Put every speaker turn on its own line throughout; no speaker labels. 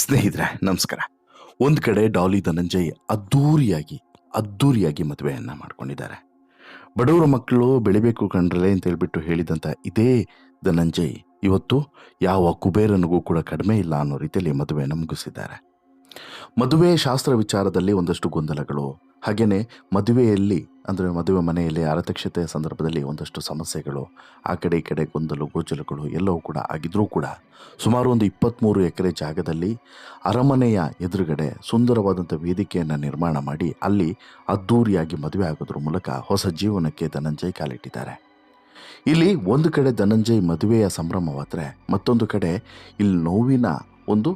ಸ್ನೇಹಿತರೆ, ನಮಸ್ಕಾರ. ಒಂದು ಕಡೆ ಡಾಲಿ ಧನಂಜಯ್ ಅದ್ದೂರಿಯಾಗಿ ಅದ್ದೂರಿಯಾಗಿ ಮದುವೆಯನ್ನು ಮಾಡ್ಕೊಂಡಿದ್ದಾರೆ. ಬಡವರ ಮಕ್ಕಳು ಬೆಳಿಬೇಕು ಕಂಡ್ರಲೆ ಅಂತ ಹೇಳ್ಬಿಟ್ಟು ಹೇಳಿದಂಥ ಇದೇ ಧನಂಜಯ್ ಇವತ್ತು ಯಾವ ಕುಬೇರನಿಗೂ ಕೂಡ ಕಡಿಮೆ ಇಲ್ಲ ಅನ್ನೋ ರೀತಿಯಲ್ಲಿ ಮದುವೆಯನ್ನು ಮುಗಿಸಿದ್ದಾರೆ. ಮದುವೆ ಶಾಸ್ತ್ರ ವಿಚಾರದಲ್ಲಿ ಒಂದಷ್ಟು ಗೊಂದಲಗಳು. ಹಾಗೆಯೇ ಮದುವೆಯಲ್ಲಿ ಅಂದರೆ ಮದುವೆ ಮನೆಯಲ್ಲಿ ಆರತಕ್ಷತೆಯ ಸಂದರ್ಭದಲ್ಲಿ ಒಂದಷ್ಟು ಸಮಸ್ಯೆಗಳು, ಆ ಕಡೆ ಈ ಕಡೆ ಗೊಂದಲು ಗೋಚಲಗಳು ಎಲ್ಲವೂ ಕೂಡ ಆಗಿದ್ರೂ ಕೂಡ ಸುಮಾರು ಒಂದು ಇಪ್ಪತ್ತ್ಮೂರು ಎಕರೆ ಜಾಗದಲ್ಲಿ ಅರಮನೆಯ ಎದುರುಗಡೆ ಸುಂದರವಾದಂಥ ವೇದಿಕೆಯನ್ನು ನಿರ್ಮಾಣ ಮಾಡಿ ಅಲ್ಲಿ ಅದ್ಧೂರಿಯಾಗಿ ಮದುವೆ ಆಗೋದ್ರ ಮೂಲಕ ಹೊಸ ಜೀವನಕ್ಕೆ ಧನಂಜಯ್ ಕಾಲಿಟ್ಟಿದ್ದಾರೆ. ಇಲ್ಲಿ ಒಂದು ಕಡೆ ಧನಂಜಯ್ ಮದುವೆಯ ಸಂಭ್ರಮವಾದರೆ ಮತ್ತೊಂದು ಕಡೆ ಇಲ್ಲಿ ನೋವಿನ ಒಂದು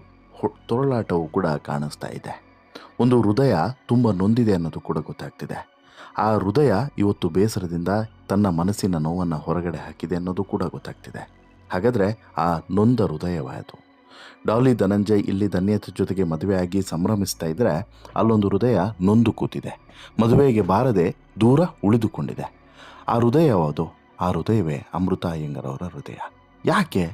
ತೊರಳಾಟವು ಕೂಡ ಕಾಣಿಸ್ತಾ ಇದೆ. ಒಂದು ಹೃದಯ ತುಂಬ ನೊಂದಿದೆ ಅನ್ನೋದು ಕೂಡ ಗೊತ್ತಾಗ್ತಿದೆ. ಆ ಹೃದಯ ಇವತ್ತು ಬೇಸರದಿಂದ ತನ್ನ ಮನಸ್ಸಿನ ನೋವನ್ನು ಹೊರಗಡೆ ಹಾಕಿದೆ ಅನ್ನೋದು ಕೂಡ ಗೊತ್ತಾಗ್ತಿದೆ. ಹಾಗಾದರೆ ಆ ನೊಂದ ಹೃದಯವಾಯಿತು. ಡಾಲಿ ಧನಂಜಯ್ ಇಲ್ಲಿ ಧನ್ಯತೆ ಜೊತೆಗೆ ಮದುವೆಯಾಗಿ ಸಂಭ್ರಮಿಸ್ತಾ ಇದ್ದರೆ ಅಲ್ಲೊಂದು ಹೃದಯ ನೊಂದು ಕೂತಿದೆ. ಮದುವೆಗೆ ಬಾರದೆ ದೂರ ಉಳಿದುಕೊಂಡಿದೆ. ಆ ಹೃದಯ ಯಾವುದು? ಆ ಹೃದಯವೇ ಅಮೃತ ಅಯ್ಯಂಗರವರ ಹೃದಯ. ಯಾಕೆ?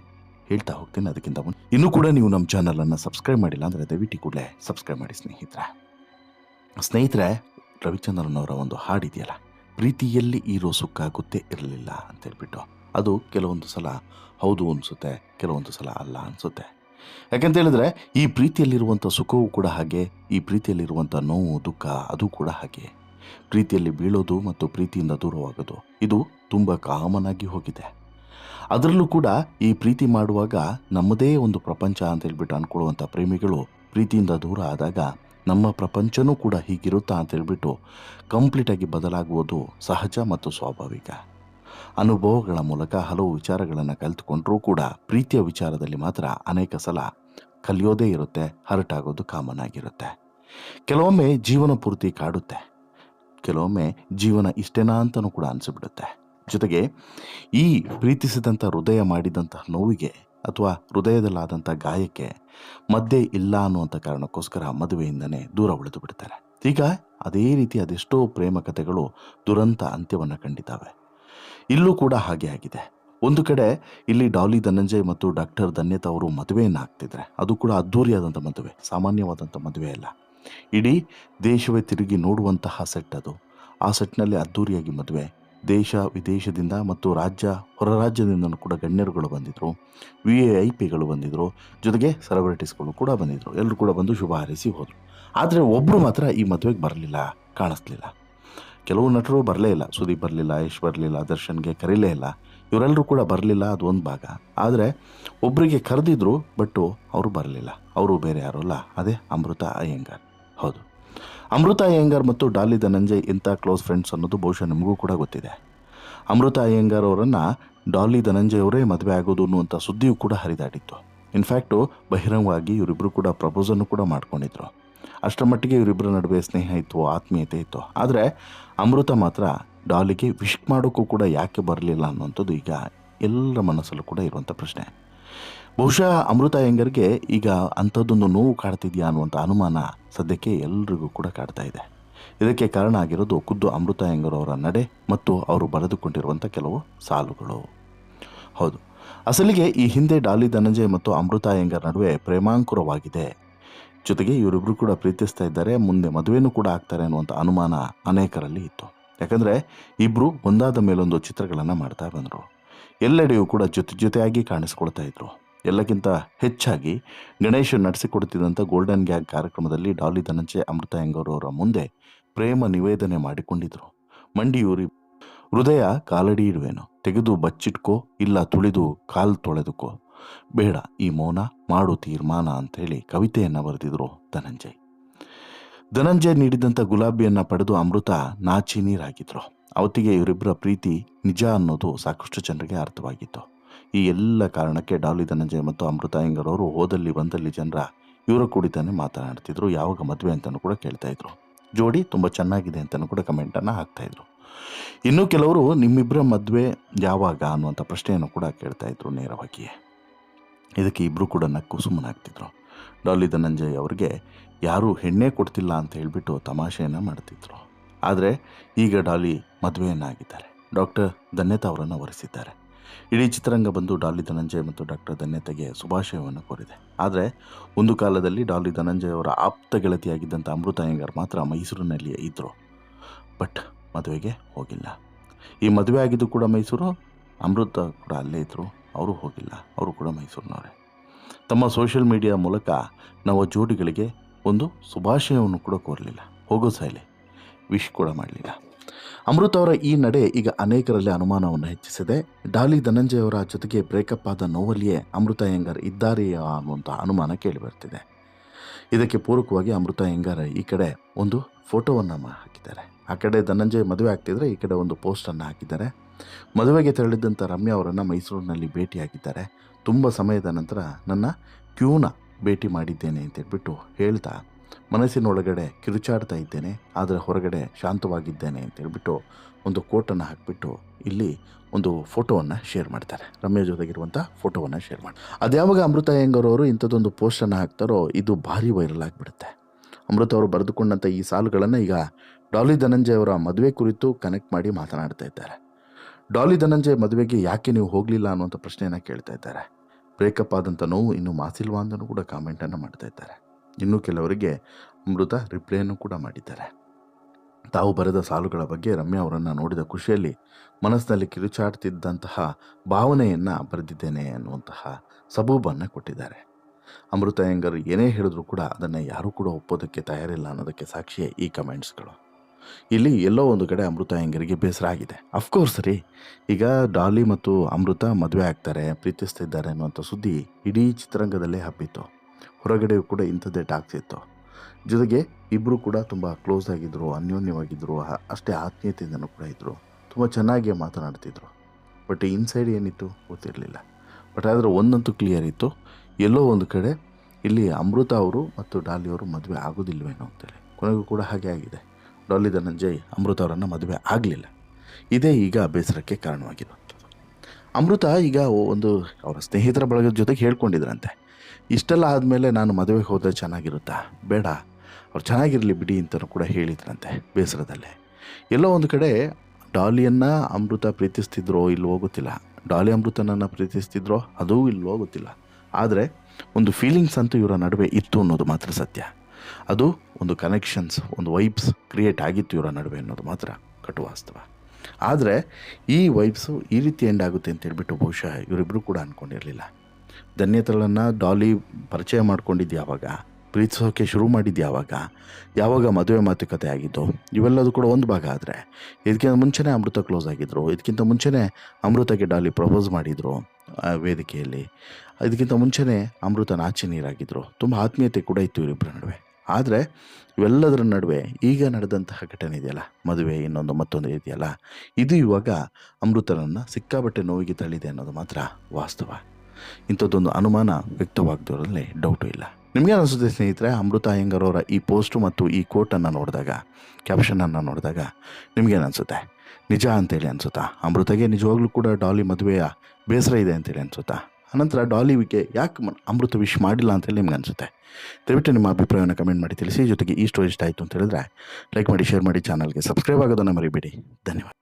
ಹೇಳ್ತಾ ಹೋಗ್ತೀನಿ ಅದಕ್ಕಿಂತ ಮುಂದೆ ಇನ್ನೂ ಕೂಡ ನೀವು ನಮ್ಮ ಚಾನಲನ್ನು ಸಬ್ಸ್ಕ್ರೈಬ್ ಮಾಡಿಲ್ಲ ಅಂದರೆ ದಯವಿಟ್ಟು ಕೂಡಲೇ ಸಬ್ಸ್ಕ್ರೈಬ್ ಮಾಡಿ ಸ್ನೇಹಿತರೆ. ಸ್ನೇಹಿತರೆ ರವಿಚಂದ್ರನ್ ಅವರ ಒಂದು ಹಾಡಿದೆಯಲ್ಲ, ಪ್ರೀತಿಯಲ್ಲಿ ಇರೋ ಸುಖ ಗೊತ್ತೇ ಇರಲಿಲ್ಲ ಅಂತ ಹೇಳ್ಬಿಟ್ಟು. ಅದು ಕೆಲವೊಂದು ಸಲ ಹೌದು ಅನಿಸುತ್ತೆ, ಕೆಲವೊಂದು ಸಲ ಅಲ್ಲ ಅನಿಸುತ್ತೆ. ಯಾಕೆಂತ ಹೇಳಿದ್ರೆ, ಈ ಪ್ರೀತಿಯಲ್ಲಿರುವಂಥ ಸುಖವೂ ಕೂಡ ಹಾಗೆ, ಈ ಪ್ರೀತಿಯಲ್ಲಿರುವಂಥ ನೋವು, ದುಃಖ, ಅದು ಕೂಡ ಹಾಗೆ. ಪ್ರೀತಿಯಲ್ಲಿ ಬೀಳೋದು ಮತ್ತು ಪ್ರೀತಿಯಿಂದ ದೂರವಾಗೋದು, ಇದು ತುಂಬ ಕಾಮನ್ ಆಗಿ ಹೋಗಿದೆ. ಅದರಲ್ಲೂ ಕೂಡ ಈ ಪ್ರೀತಿ ಮಾಡುವಾಗ ನಮ್ಮದೇ ಒಂದು ಪ್ರಪಂಚ ಅಂತ ಹೇಳ್ಬಿಟ್ಟು ಅಂದ್ಕೊಳ್ಳುವಂಥ ಪ್ರೇಮಿಗಳು ಪ್ರೀತಿಯಿಂದ ದೂರ ಆದಾಗ ನಮ್ಮ ಪ್ರಪಂಚನೂ ಕೂಡ ಹೀಗಿರುತ್ತಾ ಅಂತ ಹೇಳ್ಬಿಟ್ಟು ಕಂಪ್ಲೀಟಾಗಿ ಬದಲಾಗುವುದು ಸಹಜ ಮತ್ತು ಸ್ವಾಭಾವಿಕ. ಅನುಭವಗಳ ಮೂಲಕ ಹಲವು ವಿಚಾರಗಳನ್ನು ಕಲಿತುಕೊಂಡ್ರೂ ಕೂಡ ಪ್ರೀತಿಯ ವಿಚಾರದಲ್ಲಿ ಮಾತ್ರ ಅನೇಕ ಸಲ ಕಲಿಯೋದೇ ಇರುತ್ತೆ, ಹರಟಾಗೋದು ಕಾಮನ್ ಆಗಿರುತ್ತೆ. ಕೆಲವೊಮ್ಮೆ ಜೀವನ ಪೂರ್ತಿ ಕಾಡುತ್ತೆ. ಕೆಲವೊಮ್ಮೆ ಜೀವನ ಇಷ್ಟೇನಾ ಅಂತಲೂ ಕೂಡ ಅನಿಸಿಬಿಡುತ್ತೆ. ಜೊತೆಗೆ ಈ ಪ್ರೀತಿಸಿದಂಥ ಹೃದಯ ಮಾಡಿದಂತಹ ನೋವಿಗೆ ಅಥವಾ ಹೃದಯದಲ್ಲಾದಂಥ ಗಾಯಕ್ಕೆ ಮದ್ದೆ ಇಲ್ಲ ಅನ್ನುವಂಥ ಕಾರಣಕ್ಕೋಸ್ಕರ ಮದುವೆಯಿಂದನೇ ದೂರ ಉಳಿದು ಬಿಡ್ತಾರೆ. ಈಗ ಅದೇ ರೀತಿ ಅದೆಷ್ಟೋ ಪ್ರೇಮ ಕಥೆಗಳು ದುರಂತ ಅಂತ್ಯವನ್ನು ಕಂಡಿದ್ದಾವೆ ಇಲ್ಲೂ ಕೂಡ ಹಾಗೆ ಆಗಿದೆ. ಒಂದು ಕಡೆ ಇಲ್ಲಿ ಡಾಲಿ ಧನಂಜಯ್ ಮತ್ತು ಡಾಕ್ಟರ್ ಧನ್ಯತಾ ಅವರು ಮದುವೆಯನ್ನು ಹಾಕ್ತಿದ್ರೆ ಅದು ಕೂಡ ಅದ್ಧೂರಿಯಾದಂಥ ಮದುವೆ, ಸಾಮಾನ್ಯವಾದಂಥ ಮದುವೆ ಅಲ್ಲ. ಇಡೀ ದೇಶವೇ ತಿರುಗಿ ನೋಡುವಂತಹ ಸೆಟ್ ಅದು. ಆ ಸೆಟ್ನಲ್ಲಿ ಅದ್ಧೂರಿಯಾಗಿ ಮದುವೆ ದೇಶ, ವಿದೇಶದಿಂದ ಮತ್ತು ರಾಜ್ಯ, ಹೊರ ರಾಜ್ಯದಿಂದಲೂ ಕೂಡ ಗಣ್ಯರುಗಳು ಬಂದಿದ್ದರು ವಿ ಎ ಐ ಪಿಗಳು ಬಂದಿದ್ದರು ಜೊತೆಗೆ ಸೆಲೆಬ್ರಿಟೀಸ್ಗಳು ಕೂಡ ಬಂದಿದ್ದರು ಎಲ್ಲರೂ ಕೂಡ ಬಂದು ಶುಭ ಹಾರೈಸಿ ಹೋದರು. ಆದರೆ ಒಬ್ಬರು ಮಾತ್ರ ಈ ಮದುವೆಗೆ ಬರಲಿಲ್ಲ, ಕಾಣಿಸ್ಲಿಲ್ಲ. ಕೆಲವು ನಟರು ಬರಲೇ ಇಲ್ಲ. ಸುದೀಪ್ ಬರಲಿಲ್ಲ, ಯಶ್ ಬರಲಿಲ್ಲ, ದರ್ಶನ್ಗೆ ಕರೀಲೇ ಇಲ್ಲ. ಇವರೆಲ್ಲರೂ ಕೂಡ ಬರಲಿಲ್ಲ ಅದು ಒಂದು ಭಾಗ. ಆದರೆ ಒಬ್ಬರಿಗೆ ಕರೆದಿದ್ರು, ಬಟ್ಟು ಅವರು ಬರಲಿಲ್ಲ. ಅವರು ಬೇರೆ ಯಾರು ಅಲ್ಲ. ಅದೇ ಅಮೃತ ಅಯ್ಯಂಗಾರ್. ಹೌದು. ಅಮೃತ ಅಯ್ಯಂಗಾರ್ ಮತ್ತು ಡಾಲಿ ಧನಂಜಯ್ ಇಂಥ ಕ್ಲೋಸ್ ಫ್ರೆಂಡ್ಸ್ ಅನ್ನೋದು ಬಹುಶಃ ನಿಮಗೂ ಕೂಡ ಗೊತ್ತಿದೆ. ಅಮೃತ ಅಯ್ಯಂಗಾರ್ ಅವರನ್ನು ಡಾಲಿ ಧನಂಜಯ್ ಅವರೇ ಮದುವೆ ಆಗೋದು ಅನ್ನುವಂಥ ಸುದ್ದಿಯೂ ಕೂಡ ಹರಿದಾಡಿತ್ತು. ಇನ್ಫ್ಯಾಕ್ಟು ಬಹಿರಂಗವಾಗಿ ಇವರಿಬ್ಬರು ಕೂಡ ಪ್ರಪೋಸನ್ನು ಕೂಡ ಮಾಡ್ಕೊಂಡಿದ್ರು. ಅಷ್ಟರ ಮಟ್ಟಿಗೆ ಇವರಿಬ್ಬರ ನಡುವೆ ಸ್ನೇಹ ಇತ್ತು, ಆತ್ಮೀಯತೆ ಇತ್ತು. ಆದರೆ ಅಮೃತ ಮಾತ್ರ ಡಾಲಿಗೆ ವಿಶ್ ಮಾಡೋಕ್ಕೂ ಕೂಡ ಯಾಕೆ ಬರಲಿಲ್ಲ ಅನ್ನುವಂಥದ್ದು ಈಗ ಎಲ್ಲರ ಮನಸ್ಸಲ್ಲೂ ಕೂಡ ಇರುವಂಥ ಪ್ರಶ್ನೆ. ಬಹುಶಃ ಅಮೃತ ಅಯ್ಯಂಗರ್ಗೆ ಈಗ ಅಂಥದ್ದೊಂದು ನೋವು ಕಾಡ್ತಿದೆಯಾ ಅನ್ನುವಂಥ ಅನುಮಾನ ಸದ್ಯಕ್ಕೆ ಎಲ್ರಿಗೂ ಕೂಡ ಕಾಡ್ತಾ ಇದೆ. ಇದಕ್ಕೆ ಕಾರಣ ಆಗಿರೋದು ಖುದ್ದು ಅಮೃತ ಅಯ್ಯಂಗರ್ ಅವರ ನಡೆ ಮತ್ತು ಅವರು ಬರೆದುಕೊಂಡಿರುವಂಥ ಕೆಲವು ಸಾಲುಗಳು. ಹೌದು, ಅಸಲಿಗೆ ಈ ಹಿಂದೆ ಡಾಲಿ ಧನಂಜಯ್ ಮತ್ತು ಅಮೃತ ಅಯ್ಯಂಗರ್ ನಡುವೆ ಪ್ರೇಮಾಂಕುರವಾಗಿದೆ. ಜೊತೆಗೆ ಇವರಿಬ್ಬರು ಕೂಡ ಪ್ರೀತಿಸ್ತಾ ಇದ್ದಾರೆ, ಮುಂದೆ ಮದುವೆನೂ ಕೂಡ ಆಗ್ತಾರೆ ಅನ್ನುವಂಥ ಅನುಮಾನ ಅನೇಕರಲ್ಲಿ ಇತ್ತು. ಯಾಕಂದರೆ ಇಬ್ಬರು ಒಂದಾದ ಮೇಲೊಂದು ಚಿತ್ರಗಳನ್ನು ಮಾಡ್ತಾ ಬಂದರು. ಎಲ್ಲೆಡೆಯೂ ಕೂಡ ಜೊತೆ ಜೊತೆಯಾಗಿ ಕಾಣಿಸ್ಕೊಳ್ತಾ ಇದ್ರು. ಎಲ್ಲಕ್ಕಿಂತ ಹೆಚ್ಚಾಗಿ ಗಣೇಶ್ ನಡೆಸಿಕೊಡುತ್ತಿದ್ದಂಥ ಗೋಲ್ಡನ್ ಗ್ಯಾಗ್ ಕಾರ್ಯಕ್ರಮದಲ್ಲಿ ಡಾಲಿ ಧನಂಜಯ, ಅಮೃತ ಹೆಂಗೌರವರ ಮುಂದೆ ಪ್ರೇಮ ನಿವೇದನೆ ಮಾಡಿಕೊಂಡಿದ್ರು. ಮಂಡಿಯೂರಿ ಹೃದಯ ಕಾಲಡಿ ಇಡುವೆನು ತೆಗೆದು ಬಚ್ಚಿಟ್ಕೋ, ಇಲ್ಲ ತುಳಿದು ಕಾಲು ತೊಳೆದುಕೋ. ಬೇಡ, ಈ ಮೌನ ಮಾಡು ತೀರ್ಮಾನ ಅಂತ ಹೇಳಿ ಕವಿತೆಯನ್ನು ಬರೆದಿದ್ರು ಧನಂಜಯ್. ಧನಂಜಯ್ ನೀಡಿದಂಥ ಗುಲಾಬಿಯನ್ನು ಪಡೆದು ಅಮೃತ ನಾಚಿ ನೀರಾಗಿದ್ರು. ಅವತ್ತಿಗೆ ಇವರಿಬ್ಬರ ಪ್ರೀತಿ ನಿಜ ಅನ್ನೋದು ಸಾಕಷ್ಟು ಜನರಿಗೆ ಅರ್ಥವಾಗಿತ್ತು. ಈ ಎಲ್ಲ ಕಾರಣಕ್ಕೆ ಡಾಲಿ ಧನಂಜಯ ಮತ್ತು ಅಮೃತ ಅಯ್ಯಂಗರವರು ಹೋದಲ್ಲಿ ಬಂದಲ್ಲಿ ಜನರ ಇವರ ಕುಡಿತಾನೆ ಮಾತನಾಡ್ತಿದ್ರು. ಯಾವಾಗ ಮದುವೆ ಅಂತಲೂ ಕೂಡ ಕೇಳ್ತಾ ಇದ್ರು. ಜೋಡಿ ತುಂಬ ಚೆನ್ನಾಗಿದೆ ಅಂತಲೂ ಕೂಡ ಕಮೆಂಟನ್ನು ಹಾಕ್ತಾಯಿದ್ರು ಇನ್ನು ಕೆಲವರು ನಿಮ್ಮಿಬ್ಬರ ಮದುವೆ ಯಾವಾಗ ಅನ್ನುವಂಥ ಪ್ರಶ್ನೆಯನ್ನು ಕೂಡ ಕೇಳ್ತಾ ಇದ್ರು ನೇರವಾಗಿಯೇ ಇದಕ್ಕೆ ಇಬ್ಬರು ಕೂಡ ನಕ್ಕು ಸುಮ್ಮನಾಗ್ತಿದ್ರು. ಡಾಲಿ ಧನಂಜಯ್ ಅವರಿಗೆ ಯಾರೂ ಹೆಣ್ಣೇ ಕೊಡ್ತಿಲ್ಲ ಅಂತ ಹೇಳಿಬಿಟ್ಟು ತಮಾಷೆಯನ್ನು ಮಾಡ್ತಿದ್ರು. ಆದರೆ ಈಗ ಡಾಲಿ ಮದುವೆಯನ್ನಾಗಿದ್ದಾರೆ. ಡಾಕ್ಟರ್ ಧನ್ಯತಾ ಅವರನ್ನು ವರಿಸಿದ್ದಾರೆ. ಇಡೀ ಚಿತ್ರರಂಗ ಬಂದು ಡಾಲಿ ಧನಂಜಯ ಮತ್ತು ಡಾಕ್ಟರ್ ಧನ್ಯತೆಗೆ ಶುಭಾಶಯವನ್ನು ಕೋರಿದೆ. ಆದರೆ, ಒಂದು ಕಾಲದಲ್ಲಿ ಡಾಲಿ ಧನಂಜಯ ಅವರ ಆಪ್ತ ಗೆಳತಿಯಾಗಿದ್ದಂಥ ಅಮೃತ ಅಯ್ಯಂಗಾರ್ ಮಾತ್ರ ಮೈಸೂರಿನಲ್ಲಿಯೇ ಇದ್ದರು ಬಟ್, ಮದುವೆಗೆ ಹೋಗಿಲ್ಲ. ಈ ಮದುವೆ ಆಗಿದ್ದು ಕೂಡ ಮೈಸೂರು, ಅಮೃತ ಕೂಡ ಅಲ್ಲೇ ಇದ್ದರು ಅವರು ಹೋಗಿಲ್ಲ. ಅವರು ಕೂಡ ಮೈಸೂರಿನವರೇ. ತಮ್ಮ ಸೋಷಿಯಲ್ ಮೀಡಿಯಾ ಮೂಲಕ ನಾವು ಜೋಡಿಗಳಿಗೆ ಒಂದು ಶುಭಾಶಯವನ್ನು ಕೂಡ ಕೋರಲಿಲ್ಲ. ಹೋಗೋ ಸಾಯಲಿ ವಿಶ್ ಕೂಡ ಮಾಡಲಿಲ್ಲ. ಅಮೃತ್ ಅವರ ಈ ನಡೆ ಈಗ ಅನೇಕರಲ್ಲಿ ಅನುಮಾನವನ್ನು ಹೆಚ್ಚಿಸಿದೆ. ಡಾಲಿ ಧನಂಜಯ ಅವರ ಜೊತೆಗೆ ಬ್ರೇಕಪ್ ಆದ ನೋವಲ್ಲಿಯೇ ಅಮೃತ ಅಯ್ಯಂಗಾರ್ ಇದ್ದಾರೆಯೋ ಅನ್ನುವಂಥ ಅನುಮಾನ ಕೇಳಿಬರ್ತಿದೆ ಇದಕ್ಕೆ ಪೂರಕವಾಗಿ ಅಮೃತ ಅಯ್ಯಂಗಾರ್ ಈ ಕಡೆ ಒಂದು ಫೋಟೋವನ್ನು ಹಾಕಿದ್ದಾರೆ. ಆ ಕಡೆ ಧನಂಜಯ ಮದುವೆ ಆಗ್ತಿದ್ರೆ ಈ ಕಡೆ ಒಂದು ಪೋಸ್ಟನ್ನು ಹಾಕಿದ್ದಾರೆ. ಮದುವೆಗೆ ತೆರಳಿದ್ದಂಥ ರಮ್ಯಾ ಅವರನ್ನು ಮೈಸೂರಿನಲ್ಲಿ ಭೇಟಿಯಾಗಿದ್ದಾರೆ. ತುಂಬ ಸಮಯದ ನಂತರ ನನ್ನ ಕ್ಯೂನ ಭೇಟಿ ಮಾಡಿದ್ದೇನೆ ಅಂತ ಹೇಳ್ಬಿಟ್ಟು ಹೇಳ್ತಾ ಮನಸ್ಸಿನೊಳಗಡೆ ಕಿರುಚಾಡ್ತಾ ಇದ್ದೇನೆ, ಆದರೆ ಹೊರಗಡೆ ಶಾಂತವಾಗಿದ್ದೇನೆ ಅಂತ ಹೇಳ್ಬಿಟ್ಟು ಒಂದು ಕೋಟನ್ನು ಹಾಕಿಬಿಟ್ಟು ಇಲ್ಲಿ ಒಂದು ಫೋಟೋವನ್ನು ಶೇರ್ ಮಾಡ್ತಾರೆ. ರಮ್ಯ ಜೊತೆಗಿರುವಂಥ ಫೋಟೋವನ್ನು ಶೇರ್ ಮಾಡಿ ಅದ್ಯಾವಾಗ ಅಮೃತ ಹೆಂಗರವರು ಇಂಥದ್ದೊಂದು ಪೋಸ್ಟನ್ನು ಹಾಕ್ತಾರೋ ಇದು ಭಾರಿ ವೈರಲ್ ಆಗಿಬಿಡುತ್ತೆ. ಅಮೃತ ಅವರು ಬರೆದುಕೊಂಡಂಥ ಈ ಸಾಲುಗಳನ್ನು ಈಗ ಡಾಲಿ ಧನಂಜಯ ಅವರ ಮದುವೆ ಕುರಿತು ಕನೆಕ್ಟ್ ಮಾಡಿ ಮಾತನಾಡ್ತಾ ಇದ್ದಾರೆ. ಡಾಲಿ ಧನಂಜಯ ಮದುವೆಗೆ ಯಾಕೆ ನೀವು ಹೋಗಲಿಲ್ಲ ಅನ್ನುವಂಥ ಪ್ರಶ್ನೆಯನ್ನು ಕೇಳ್ತಾ ಇದ್ದಾರೆ. ಬ್ರೇಕಪ್ ಆದಂಥ ನೋವು ಇನ್ನೂ ಮಾಸಿಲ್ವಾ ಅಂತಲೂ ಕೂಡ ಕಾಮೆಂಟನ್ನು ಮಾಡ್ತಾ ಇದ್ದಾರೆ. ಇನ್ನು ಕೆಲವರಿಗೆ ಅಮೃತ ರಿಪ್ಲೈಯನ್ನು ಕೂಡ ಮಾಡಿದ್ದಾರೆ. ತಾವು ಬರೆದ ಸಾಲುಗಳ ಬಗ್ಗೆ ರಮ್ಯಾ ಅವರನ್ನು ನೋಡಿದ ಖುಷಿಯಲ್ಲಿ ಮನಸ್ಸಿನಲ್ಲಿ ಕಿರುಚಾಡ್ತಿದ್ದಂತಹ ಭಾವನೆಯನ್ನು ಬರೆದಿದ್ದೇನೆ ಅನ್ನುವಂತಹ ಸಬೂಬನ್ನು ಕೊಟ್ಟಿದ್ದಾರೆ. ಅಮೃತ ಅಯ್ಯಂಗರ್ ಏನೇ ಹೇಳಿದ್ರು ಕೂಡ ಅದನ್ನು ಯಾರೂ ಕೂಡ ಒಪ್ಪೋದಕ್ಕೆ ತಯಾರಿಲ್ಲ ಅನ್ನೋದಕ್ಕೆ ಸಾಕ್ಷಿಯೇ ಈ ಕಮೆಂಟ್ಸ್ಗಳು. ಇಲ್ಲಿ ಎಲ್ಲೋ ಒಂದು ಕಡೆ ಅಮೃತ ಅಯ್ಯಂಗರಿಗೆ ಬೇಸರ ಆಗಿದೆ. ಅಫ್ಕೋರ್ಸ್ ರೀ. ಈಗ ಡಾಲಿ ಮತ್ತು ಅಮೃತ ಮದುವೆ ಆಗ್ತಾರೆ, ಪ್ರೀತಿಸ್ತಿದ್ದಾರೆ ಅನ್ನುವಂಥ ಸುದ್ದಿ ಇಡೀ ಚಿತ್ರರಂಗದಲ್ಲೇ ಹಬ್ಬಿತ್ತು. ಹೊರಗಡೆಯೂ ಕೂಡ ಇಂಥದ್ದೇ ಟಾಕ್ಸ್ ಇತ್ತು. ಜೊತೆಗೆ ಇಬ್ಬರು ಕೂಡ ತುಂಬ ಕ್ಲೋಸ್ ಆಗಿದ್ದರು ಅನ್ಯೋನ್ಯವಾಗಿದ್ದರು ಅಷ್ಟೇ ಆತ್ಮೀಯತೆಯಿಂದನೂ ಕೂಡ ಇದ್ದರು ತುಂಬ ಚೆನ್ನಾಗಿ ಮಾತನಾಡ್ತಿದ್ರು. ಬಟ್ ಇನ್ಸೈಡ್ ಏನಿತ್ತು ಗೊತ್ತಿರಲಿಲ್ಲ. ಬಟ್ ಆದರೆ ಒಂದಂತೂ ಕ್ಲಿಯರ್ ಇತ್ತು. ಎಲ್ಲೋ ಒಂದು ಕಡೆ ಇಲ್ಲಿ ಅಮೃತ ಅವರು ಮತ್ತು ಡಾಲಿ ಅವರು ಮದುವೆ ಆಗೋದಿಲ್ವೇನೋ ಅಂತೇಳಿ. ಕೊನೆಗೂ ಕೂಡ ಹಾಗೆ ಆಗಿದೆ. ಡಾಲಿ ಧನಂಜಯ್ ಅಮೃತ ಅವರನ್ನು ಮದುವೆ ಆಗಲಿಲ್ಲ. ಇದೇ ಈಗ ಬೇಸರಕ್ಕೆ ಕಾರಣವಾಗಿರುವಂಥದ್ದು. ಅಮೃತ ಈಗ ಒಂದು ಅವರ ಸ್ನೇಹಿತರ ಬಳಗದ ಜೊತೆಗೆ ಹೇಳ್ಕೊಂಡಿದ್ರಂತೆ. ಇಷ್ಟೆಲ್ಲ ಆದಮೇಲೆ ನಾನು ಮದುವೆಗೆ ಹೋದರೆ ಚೆನ್ನಾಗಿರುತ್ತಾ? ಬೇಡ. ಅವ್ರು ಚೆನ್ನಾಗಿರಲಿ ಬಿಡಿ ಅಂತಲೂ ಕೂಡ ಹೇಳಿದ್ರಂತೆ ಬೇಸರದಲ್ಲೇ. ಎಲ್ಲೋ ಒಂದು ಕಡೆ ಡಾಲಿಯನ್ನು ಅಮೃತ ಪ್ರೀತಿಸ್ತಿದ್ರೋ ಇಲ್ಲಿ ಹೋಗುತ್ತಿಲ್ಲ ಡಾಲಿ ಅಮೃತನನ್ನು ಪ್ರೀತಿಸ್ತಿದ್ರೋ ಅದೂ ಇಲ್ಲಿ ಹೋಗುತ್ತಿಲ್ಲ ಆದರೆ ಒಂದು ಫೀಲಿಂಗ್ಸ್ ಅಂತೂ ಇವರ ನಡುವೆ ಇತ್ತು ಅನ್ನೋದು ಮಾತ್ರ ಸತ್ಯ. ಅದು ಒಂದು ಕನೆಕ್ಷನ್ಸ್ ಒಂದು ವೈಬ್ಸ್ ಕ್ರಿಯೇಟ್ ಆಗಿತ್ತು ಇವರ ನಡುವೆ ಅನ್ನೋದು ಮಾತ್ರ ಕಟು ವಾಸ್ತವ. ಆದರೆ ಈ ವೈಬ್ಸು ಈ ರೀತಿ ಎಂಡ್ ಆಗುತ್ತೆ ಅಂತ ಹೇಳಿಬಿಟ್ಟು ಬಹುಶಃ ಇವರಿಬ್ಬರು ಕೂಡ ಅಂದ್ಕೊಂಡಿರಲಿಲ್ಲ ಧನ್ಯತೆಗಳನ್ನು ಡಾಲಿ ಪರಿಚಯ ಮಾಡ್ಕೊಂಡಿದ್ದು ಯಾವಾಗ? ಪ್ರೀತಿಸೋಕೆ ಶುರು ಮಾಡಿದ್ದು ಯಾವಾಗ? ಯಾವಾಗ ಮದುವೆ ಮಾತುಕತೆ ಆಗಿದ್ದು? ಇವೆಲ್ಲದೂ ಕೂಡ ಒಂದು ಭಾಗ ಆದರೆ. ಇದಕ್ಕಿಂತ ಮುಂಚೆನೇ ಅಮೃತ ಕ್ಲೋಸ್ ಆಗಿದ್ದರು ಇದಕ್ಕಿಂತ ಮುಂಚೆನೇ ಅಮೃತಕ್ಕೆ ಡಾಲಿ ಪ್ರಪೋಸ್ ಮಾಡಿದರು ವೇದಿಕೆಯಲ್ಲಿ. ಇದಕ್ಕಿಂತ ಮುಂಚೆನೇ ಅಮೃತ ನಾಚಿ ನೀರಾಗಿದ್ದರು ತುಂಬ ಆತ್ಮೀಯತೆ ಕೂಡ ಇತ್ತು ಇವರಿಬ್ಬರ ನಡುವೆ. ಆದರೆ ಇವೆಲ್ಲದರ ನಡುವೆ ಈಗ ನಡೆದಂತಹ ಘಟನೆ ಇದೆಯಲ್ಲ? ಮದುವೆ ಇನ್ನೊಂದು ಮತ್ತೊಂದು ಇದೆಯಲ್ಲ ಇದು ಇವಾಗ ಅಮೃತನನ್ನು ಸಿಕ್ಕಾಬಟ್ಟೆ ನೋವಿಗೆ ತಳ್ಳಿದೆ ಅನ್ನೋದು ಮಾತ್ರ ವಾಸ್ತವ. ಇಂಥದ್ದೊಂದು ಅನುಮಾನ ವ್ಯಕ್ತವಾಗದವರಲ್ಲಿ ಡೌಟು ಇಲ್ಲ. ನಿಮಗೆ ಅನಿಸುತ್ತೆ ಸ್ನೇಹಿತರೆ, ಅಮೃತ ಅಯ್ಯಂಗಾರ್ ಅವರ ಈ ಪೋಸ್ಟು ಮತ್ತು ಈ ಕೋಟನ್ನು ನೋಡಿದಾಗ ಕ್ಯಾಪ್ಷನನ್ನು ನೋಡಿದಾಗ ನಿಮಗೇನು ಅನಿಸುತ್ತೆ ನಿಜ ಅಂತೇಳಿ ಅನಿಸುತ್ತಾ? ಅಮೃತಗೆ ನಿಜವಾಗ್ಲೂ ಕೂಡ ಡಾಲಿ ಮದುವೆಯ ಬೇಸರ ಇದೆ ಅಂತೇಳಿ ಅನಿಸುತ್ತಾ? ಅನಂತರ ಡಾಲಿವಿಗೆ ಯಾಕೆ ಅಮೃತ ವಿಶ್ ಮಾಡಿಲ್ಲ ಅಂತೇಳಿ ನಿಮ್ಗೆ ಅನಿಸುತ್ತೆ ದಯವಿಟ್ಟು ನಿಮ್ಮ ಅಭಿಪ್ರಾಯವನ್ನು ಕಮೆಂಟ್ ಮಾಡಿ ತಿಳಿಸಿ, ಜೊತೆಗೆ ಈ ಸ್ಟೋರಿ ಇಷ್ಟ ಆಯಿತು ಅಂತ ಹೇಳಿದ್ರೆ ಲೈಕ್ ಮಾಡಿ ಶೇರ್ ಮಾಡಿ ಚಾನಲ್ಗೆ ಸಬ್ಸ್ಕ್ರೈಬ್ ಆಗೋದನ್ನು ಮರಿಬೇಡಿ. ಧನ್ಯವಾದ.